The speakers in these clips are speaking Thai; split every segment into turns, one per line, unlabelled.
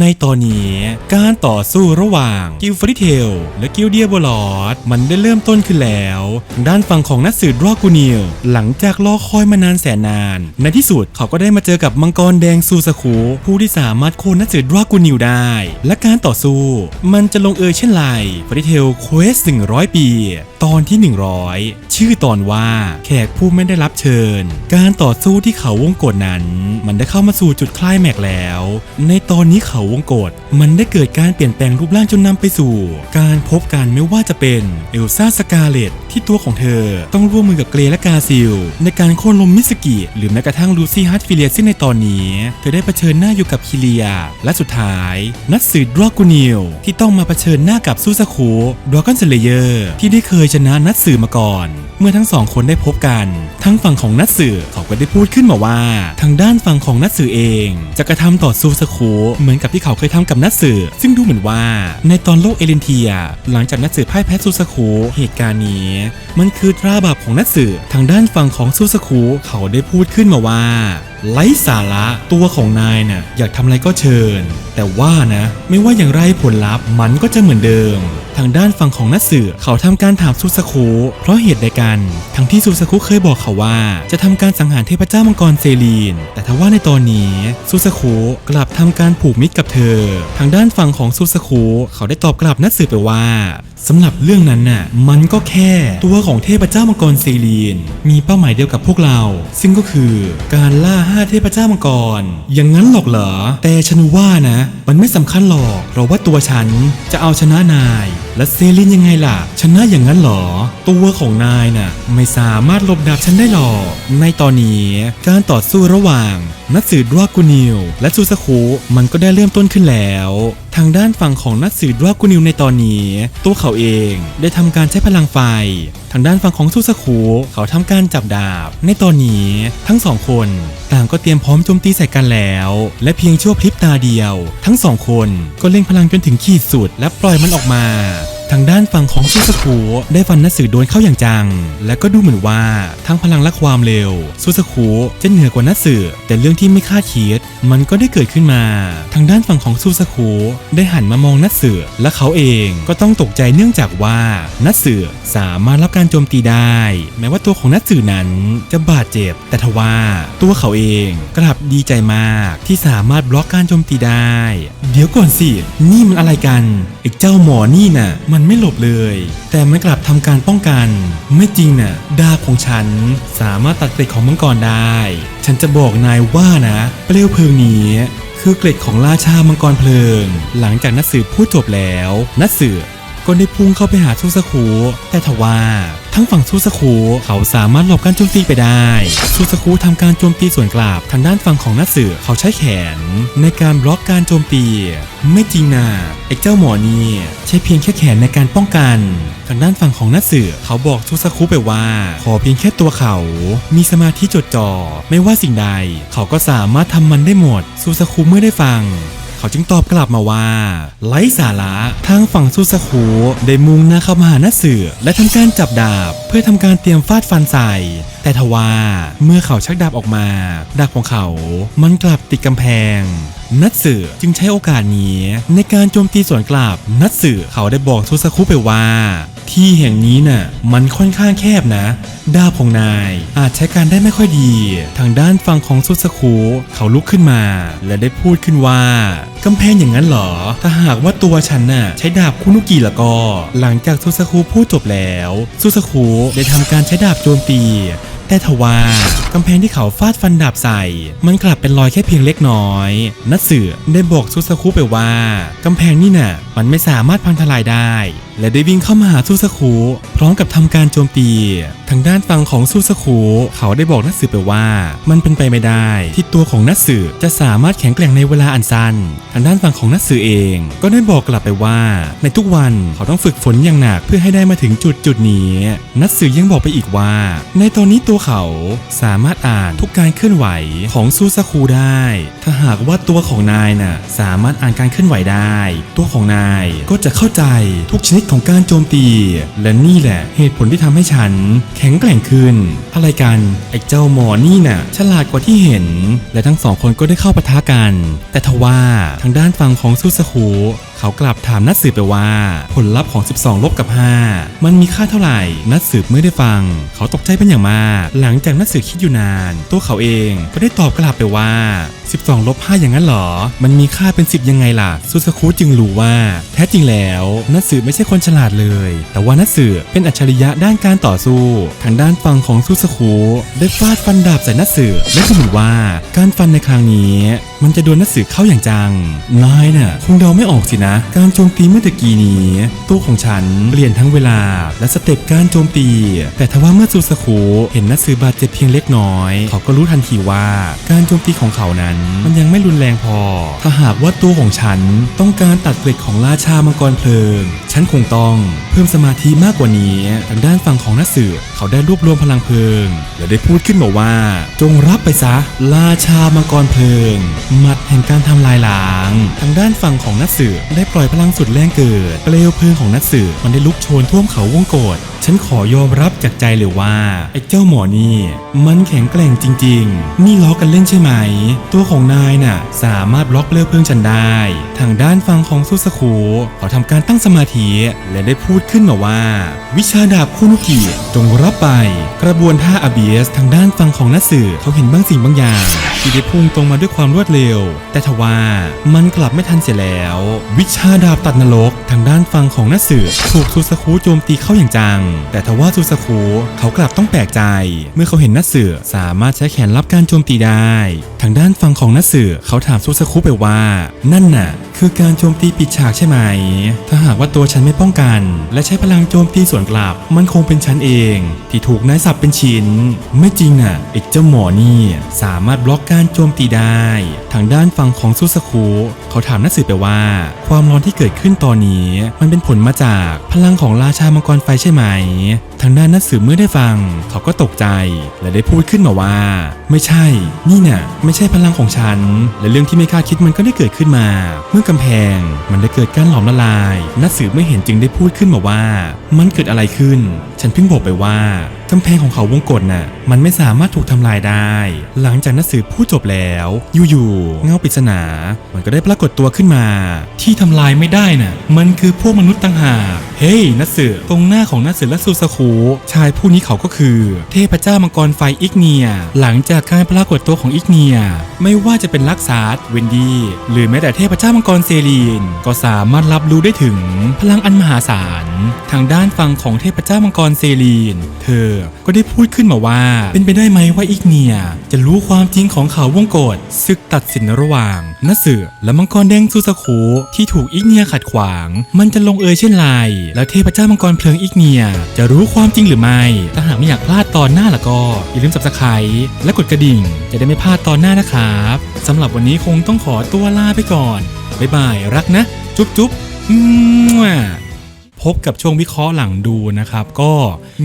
ในตอนนี้การต่อสู้ระหว่างกิลฟริเทลและกิลเดียโบลอดมันได้เริ่มต้นขึ้นแล้วทางด้านฝั่งของนักสืบรอกูนิลหลังจากรอคอยมานานแสนนาน ในที่สุดเขาก็ได้มาเจอกับมังกรแดงซูซาคุผู้ที่สามารถโค่นนักสืบรอกูนิลได้ และการต่อสู้ มันจะลงเอยเช่นไรฟริเทลเควส100 ปี ตอนที่ 100 ชื่อตอนว่าแขกผู้ไม่ได้รับเชิญ การต่อสู้ที่เขาวงกฏนั้น มันได้เข้ามาสู่จุดคลายแม็กแล้ว ในตอนนี้เขาวงกฏมันได้เกิดการเปลี่ยนแปลงรูปร่างจนนำไปสู่ การพบกันไม่ว่าจะเป็นเอลซ่าสกาเลต ที่ตัวของเธอต้องร่วมมือกับเกรและกาซิล ในการโค่นลมมิสกิหรือแม้กระทั่งลูซี่ฮัตฟิเลียซึ่งในตอนนี้ เธอได้เผชิญหน้าอยู่กับคิเลีย และสุดท้าย นัดสืดรอกูนิลที่ต้องมาเผชิญหน้ากับซูซาคุดรากอนเซเลเยอร์ที่ได้เคยชนะนัดสือมาก่อน เมื่อทั้งสองคนได้พบกัน ทั้งฝั่งของนัดสือเขาก็ได้พูดขึ้นมาว่า ทางด้านฝั่งของนัดสือเอง จะกระทำต่อซูซาคุเหมือนกับที่เขาเคยทำกับนัดสือซึ่งดูเหมือนว่า ในตอนโลกเอเลนเทีย หลังจากนัดสือพ่ายแพ้ซูซาคุเหตุการณ์นี้มันคือตราบาปของนัดสือทางด้านฝั่งของซูซาคุเขาได้พูดขึ้นมาว่าไร้สาระตัวของนายน่ะอยากทำอะไรก็เชิญ แต่ว่านะ ไม่ว่าอย่างไรผลลัพธ์มันก็จะเหมือนเดิม ทางด้านฝั่งของนัดสือเขาทำการถามซูซาคุเพราะเหตุใดกัน ทั้งที่ซูซาคุเคยบอกเขาว่า จะทำการสังหารเทพเจ้ามังกรเซลีน แต่ทว่าในตอนนี้ซูซาคุกลับทำการผูกมิตรกับเธอ ทางด้านฝั่งของซูซาคุเขาได้ตอบกลับนัดสือไปว่า สำหรับเรื่องนั้นน่ะมันก็แค่ตัวของเทพเจ้ามังกรเซลีนมีเป้าหมายเดียวกับพวกเรา ซึ่งก็คือการล่าห้าเทพเจ้ามังกร อย่างนั้นหรอกเหรอ แต่ฉันว่านะ มันไม่สำคัญหรอกเพราะว่าตัวฉันจะเอาชนะนาย และเซลินยังไงล่ะ ชนะอย่างนั้นเหรอ ตัวของนายน่ะไม่สามารถหลบดาบฉันได้หรอกในตอนนี้การต่อสู้ระหว่าง นัตสือดรากูนิลและซูซาคุมันก็ได้เริ่มต้นขึ้นแล้ว ทางด้านฝั่งของนัตสือดรากูนิลในตอนนี้ ตัวเขาเองได้ทำการใช้พลังไฟ ทางด้านฝั่งของซูซาคุเขาทำการจับดาบ ในตอนนี้ทั้งสองคนต่างก็เตรียมพร้อมโจมตีใส่กันแล้ว และเพียงชั่วพริบตาเดียว ทั้งสองคนก็เล่งพลังจนถึงขีดสุดและปล่อยมันออกมาทางด้านฝั่งของซูซาคุได้ฟันนัตสึโดนเข้าอย่างจัง และก็ดูเหมือนว่าทั้งพลังและความเร็วซูซาคุจะเหนือกว่านัตสึแต่เรื่องที่ไม่คาดคิดมันก็ได้เกิดขึ้นมา ทางด้านฝั่งของซูซาคุได้หันมามองนัตสึและเขาเองก็ต้องตกใจเนื่องจากว่านัตสึสามารถรับการโจมตีได้ แม้ว่าตัวของนัตสึนั้นจะบาดเจ็บ แต่ทว่าตัวเขาเองกลับดีใจมากที่สามารถบล็อกการโจมตีได้ เดี๋ยวก่อนสิ นี่มันอะไรกันไอ้เจ้าหมอนี่น่ะมันไม่หลบเลย แต่มันกลับทำการป้องกัน ไม่จริงน่ะ ดาบของฉันสามารถตัดเกล็ดของมังกรได้ ฉันจะบอกนายว่านะเปลวเพลิงนี้คือเกล็ดของราชามังกรเพลิง หลังจากนักสืบพูดจบแล้ว นักสืบก็ได้พุ่งเข้าไปหาชูสคูแต่ทว่า ทั้งฝั่งซูซาคุเขาสามารถหลบการโจมตีไปได้ซูซาคุทำการโจมตีส่วนกลับทางด้านฝั่งของนัตสึเขาใช้แขน ในการบล็อกการโจมตี ไม่จริงนะไอ้เจ้าหมอนี่ใช้เพียงแค่แขนในการป้องกัน ทางด้านฝั่งของนัตสึเขาบอกซูซาคุไปว่า ขอเพียงแค่ตัวเขา มีสมาธิจดจ่อไม่ว่าสิ่งใด เขาก็สามารถทำมันได้หมดซูซาคุเมื่อได้ฟัง เขาจึงตอบกลับมาว่าไร้สาระทางฝั่งซูซาคุได้มุ่งหน้าเข้ามาหาหน้าเสือและทำการจับดาบ เพื่อทำการเตรียมฟาดฟันใส่ แต่ทว่าเมื่อเขาชักดาบออกมา ดาบของเขา มันกลับติดกำแพง นัตสึจึงใช้โอกาสนี้ ในการโจมตีสวนกลับ นัตสึเขาได้บอกซูซาคุไปว่า ที่แห่งนี้น่ะมันค่อนข้างแคบนะ ดาบของนายอาจใช้การได้ไม่ค่อยดี ทางด้านฝั่งของซูซาคุเขาลุกขึ้นมา และได้พูดขึ้นว่ากำแพงอย่างนั้นเหรอ ถ้าหากว่าตัวฉันน่ะใช้ดาบคุนุกิแล้วก็ หลังจากซูซาคุพูดจบแล้วซูซาคุได้ทำการใช้ดาบโจมตี แต่ทว่ากำแพงที่เขาฟาดฟันดาบใส่ มันกลับเป็นรอยแค่เพียงเล็กน้อย นัตสึได้บอกซูซาคุไปว่ากำแพงนี่น่ะ มันไม่สามารถพังทลายได้ และได้วิ่งเข้ามาหาซูซาคุพร้อมกับทำการโจมตี ทางด้านฝั่งของซูซาคุเขาได้บอกนัตสึไปว่า มันเป็นไปไม่ได้ ที่ตัวของนัตสึจะสามารถแข็งแกร่งในเวลาอันสั้น ทางด้านฝั่งของนัตสึเอง ก็ได้บอกกลับไปว่า ในทุกวันเขาต้องฝึกฝนอย่างหนักเพื่อให้ได้มาถึงจุดจุดนี้ นัตสึยังบอกไปอีกว่า ในตอนนี้ตัวเขาสามารถอ่านทุกการเคลื่อนไหวของซูซาคุได้ ถ้าหากว่าตัวของนายน่ะสามารถอ่านการเคลื่อนไหวได้ ตัวของนายก็จะเข้าใจทุกชนิดของการโจมตี และนี่แหละเหตุผลที่ทำให้ฉัน แข็งแกร่งขึ้น อะไรกัน ไอ้เจ้าหมอนี่น่ะ ฉลาดกว่าที่เห็น และทั้งสองคนก็ได้เข้าปะทะกัน แต่ทว่าทางด้านฝั่งของซูซาคุเขากลับถามนัดสืบไปว่า ผลลัพธ์ของ 12 ลบกับ 5 มันมีค่าเท่าไหร่ นัดสืบเมื่อได้ฟัง เขาตกใจเป็นอย่างมาก หลังจากนัดสืบคิดอยู่นาน ตัวเขาเองก็ได้ตอบกลับไปว่า 12ลบ5อย่างนั้นเหรอ มันมีค่าเป็น 10 ยังไงล่ะ ซูซาคุจึงรู้ว่า แท้จริงแล้วนัดสืบไม่ใช่คนฉลาดเลย แต่ว่านัดสืบเป็นอัจฉริยะด้านการต่อสู้ ทางด้านฝั่งของซูซาคุได้ฟาดฟันดาบใส่นัดสืบและก็เหมือนว่าการฟันในครั้งนี้มันจะโดนนัดสืบเข้าอย่างจัง นายน่ะคงเดาไม่ออกสินะ การโจมตีเมื่อตะกี้นี้ตัวของฉันเปลี่ยนทั้งเวลา และสเต็ปการโจมตี แต่ทว่าเมื่อซูซาคุเห็นนัดสืบบาดเจ็บเพียงเล็กน้อย เขาก็รู้ทันทีว่าการโจมตีของเขานั้นมันยังไม่รุนแรงพอ ถ้าหากว่าตัวของฉันต้องการตัดเกล็ดของราชามังกรเพลิง ฉันคงต้องเพิ่มสมาธิมากกว่านี้ ทางด้านฝั่งของนัดสืบเขาได้รวบรวมพลังเพลิง และได้พูดขึ้นมาว่า จงรับไปซะ ราชามังกรเพลิง หมัดแห่งการทำลายล้าง ทางด้านฝั่งของนัดสืบได้ปล่อยพลังสุดแรงเกิด เปลวเพลิงของนัดสืบมันได้ลุกโชนท่วมเขาวงโกฏฉันขอยอมรับจากใจเลยว่าไอ้เจ้าหมอนี่ มันแข็งแกร่งจริง ๆ นี่ล้อกันเล่นใช่ไหม ตัวของนายน่ะสามารถบล็อกเปลวเพลิงฉันได้ ทางด้านฝั่งของซุสคูเขาทำการตั้งสมาธิและได้พูดขึ้นมาว่า วิชาดาบคุนุกิจงรับไป กระบวนท่าอาเบียส ทางด้านฝั่งของนัตสึเขาเห็นบางสิ่งบางอย่าง ที่ได้พุ่งตรงมาด้วยความรวดเร็ว แต่ทว่ามันกลับไม่ทันเสียแล้ว วิชาดาบตัดนรกทางด้านฝั่งของนัตสึถูกซูสคูโจมตีเข้าอย่างจัง แต่ทว่าซูสคูเขากลับต้องแปลกใจ เมื่อเขาเห็นนัตสึสามารถใช้แขนรับการโจมตีได้ ทางด้านฝั่งของนัตสึเขาถามซูสคูไปว่า นั่นน่ะ คือการโจมตีปิดฉากใช่ไหม ถ้าหากว่าตัวฉันไม่ป้องกัน และใช้พลังโจมตีสวนกลับ มันคงเป็นฉันเอง ที่ถูกนายสับเป็นชิ้น ไม่จริงน่ะไอ้เจ้าหมอนี่สามารถบล็อกการโจมตีได้ ทางด้านฝั่งของซูสคูเขาถามนักสืบไปว่า ความร้อนที่เกิดขึ้นตอนนี้ มันเป็นผลมาจากพลังของราชามังกรไฟใช่ไหม ทางด้านนักสืบเมื่อได้ฟัง เขาก็ตกใจและได้พูดขึ้นมาว่า ไม่ใช่ นี่น่ะไม่ใช่พลังของฉัน และเรื่องที่ไม่คาดคิดมันก็ได้เกิดขึ้นมา เมื่อกำแพงมันได้เกิดการหลอมละลาย นักสืบไม่เห็นจึงได้พูดขึ้นมาว่า มันเกิดอะไรขึ้น ฉันเพิ่งบอกไปว่า กำแพงของเขาวงกฏน่ะมันไม่สามารถถูกทำลายได้ หลังจากนักสืบพูดจบแล้ว อยู่ๆเงาปริศนา มันก็ได้ปรากฏตัวขึ้นมา ที่ทำลายไม่ได้น่ะมันคือพวกมนุษย์ต่างหากเฮ้ยนักสืบตรงหน้าของนักสืบและซูซาคุชายผู้นี้เขาก็คือ เทพเจ้ามังกรไฟอิกเนีย หลังจากการปรากฏตัวของอิกเนีย ไม่ว่าจะเป็นลักษาร์เวนดี้หรือแม้แต่เทพเจ้ามังกรเซรีน ก็สามารถรับรู้ได้ถึงพลังอันมหาศาล ทางด้านฝั่งของเทพเจ้ามังกรเซรีน เธอก็ได้พูดขึ้นมาว่า เป็นไปได้ไหมว่าอิกเนีย จะรู้ความจริงของเขาวงกฏศึกตัดสินระหว่างนัสือและมังกรแดงซูซาคุที่ถูกอิกเนียขัดขวาง มันจะลงเอยเช่นไรแล้วเทพเจ้ามังกรเพลิงอิกเนีย จะรู้ความจริงหรือไม่ถ้าหากไม่อยากพลาดตอนหน้าล่ะก็อย่าลืมสับสไครและกดกระดิ่ง จะได้ไม่พลาดตอนหน้านะคะรับสำหรับวันนี้คงต้องขอตัวลาไปก่อน บ๊ายบายรักนะ จุ๊บจุ๊บพบกับช่วงวิเคราะห์หลังดูนะครับ ก็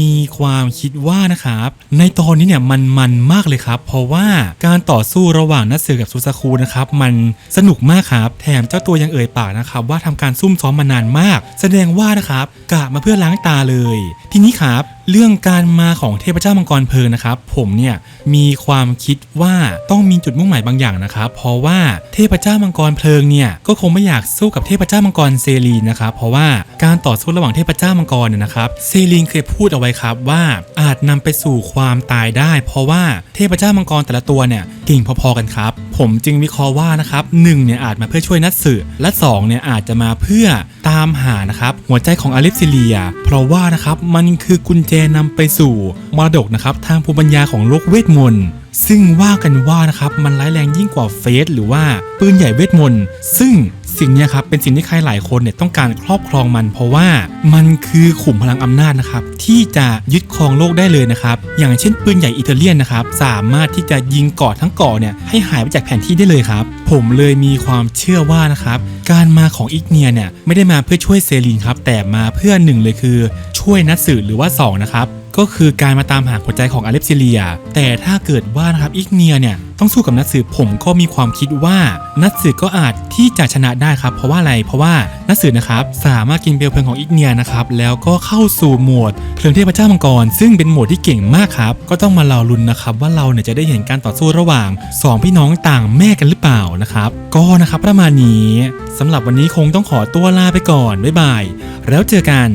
มีความคิดว่านะครับ ในตอนนี้เนี่ยมันมันมากเลยครับ เพราะว่าการต่อสู้ระหว่างนัทสือกับซูซาคุนะครับ มันสนุกมากครับ แถมเจ้าตัวยังเอ่ยปากนะครับ ว่าทำการซุ่มซ้อมมานานมาก แสดงว่านะครับกะมาเพื่อล้างตาเลย ทีนี้ครับ เรื่องการมาของเทพเจ้ามังกรเพลิงนะครับ ผมเนี่ยมีความคิดว่าต้องมีจุดมุ่งหมายบางอย่างนะครับ เพราะว่าเทพเจ้ามังกรเพลิงเนี่ยก็คงไม่อยากสู้กับเทพเจ้ามังกรเซรีนนะครับ เพราะว่าการต่อสู้ระหว่างเทพเจ้ามังกรเนี่ยนะครับเซรีนเคยพูดเอาไว้ครับว่าอาจนำไปสู่ความตายได้ เพราะว่าเทพเจ้ามังกรแต่ละตัวเนี่ยเก่งพอๆกันครับ ผมจึงวิเคราะห์ว่านะครับหนึ่งเนี่ยอาจมาเพื่อช่วยนัดสือและสองเนี่ยอาจจะมาเพื่อตามหานะครับหัวใจของอลิฟซิเลีย เพราะว่านะครับมันคือกุญแจนำไปสู่มรดกนะครับทางภูมิปัญญาของโลกเวทมนต์ ซึ่งว่ากันว่านะครับมันร้ายแรงยิ่งกว่าเฟสหรือว่าปืนใหญ่เวทมนต์ซึ่งสิ่งนี้ครับเป็นสิ่งที่ใครหลายคนเนี่ยต้องการครอบครองมัน เพราะว่ามันคือขุมพลังอำนาจนะครับที่จะยึดครองโลกได้เลยนะครับอย่างเช่นปืนใหญ่อิตาเลียนนะครับสามารถที่จะยิงเกาะทั้งเกาะเนี่ยให้หายไปจากแผนที่ได้เลยครับผมเลยมีความเชื่อว่านะครับการมาของอิกเนียเนี่ยไม่ได้มาเพื่อช่วยเซรีนครับแต่มาเพื่อหนึ่งเลยคือช่วยนัดสือหรือว่าสองนะครับ ก็คือการมาตามหาหัวใจของอเล็กซิเลีย แต่ถ้าเกิดว่านะครับอิกเนียเนี่ยต้องสู้กับนัตสึผมก็มีความคิดว่านัตสึก็อาจที่จะชนะได้ครับ เพราะว่าอะไรเพราะว่านัตสึนะครับสามารถกินเปลวเพลิงของอิกเนียนะครับแล้วก็เข้าสู่โหมดเพลิงเทพเจ้ามังกร ซึ่งเป็นโหมดที่เก่งมากครับ ก็ต้องมารอลุ้นนะครับ ว่าเราเนี่ยจะได้เห็นการต่อสู้ระหว่างสองพี่น้องต่างแม่กันหรือเปล่านะครับก็นะครับประมาณนี้สำหรับวันนี้คงต้องขอตัวลาไปก่อนบ๊ายบายแล้วเจอกัน